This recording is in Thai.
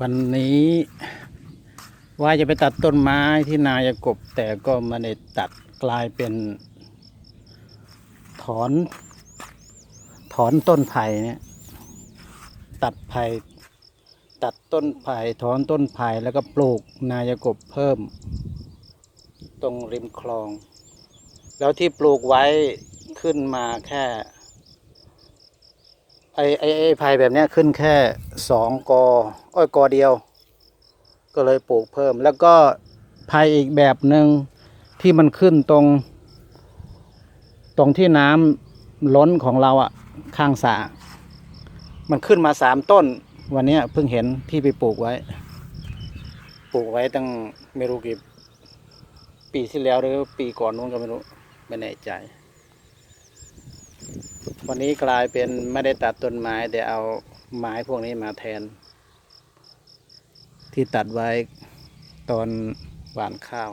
วันนี้ว่าจะไปตัดต้นไม้ที่นายกบ แต่ก็ไมาได้ตัดกลายเป็น ถอน ถอนต้นไผ่เนี่ย ตัดไผ่ตัดต้นไผ่ถอนต้นไผ่แล้วก็ปลูกนายกบเพิ่ม ตรงริมคลอง แล้วที่ปลูกไว้ขึ้นมาแค่ ไอ้ไอ้ไอไผ่แบบเนี้ยขึ้นแค่สองกออ้อยกอเดียว ก็เลยปลูกเพิ่ม แล้วก็ไผ่อีกแบบหนึ่งที่มันขึ้นตรง ตรงที่น้ำล้นของเราอะข้างสระมันขึ้นมาสามต้น วันนี้เพิ่งเห็นที่ไปปลูกไว้ ปลูกไว้ตั้งไม่รู้กี่ปีที่แล้วหรือปีก่อนนู้นก็ไม่รู้ไม่แน่ใจ วันนี้กลายเป็นไม่ได้ตัดต้นไม้แต่เอาไม้พวกนี้มาแทน ที่ตัดไว้ตอนหว่านข้าว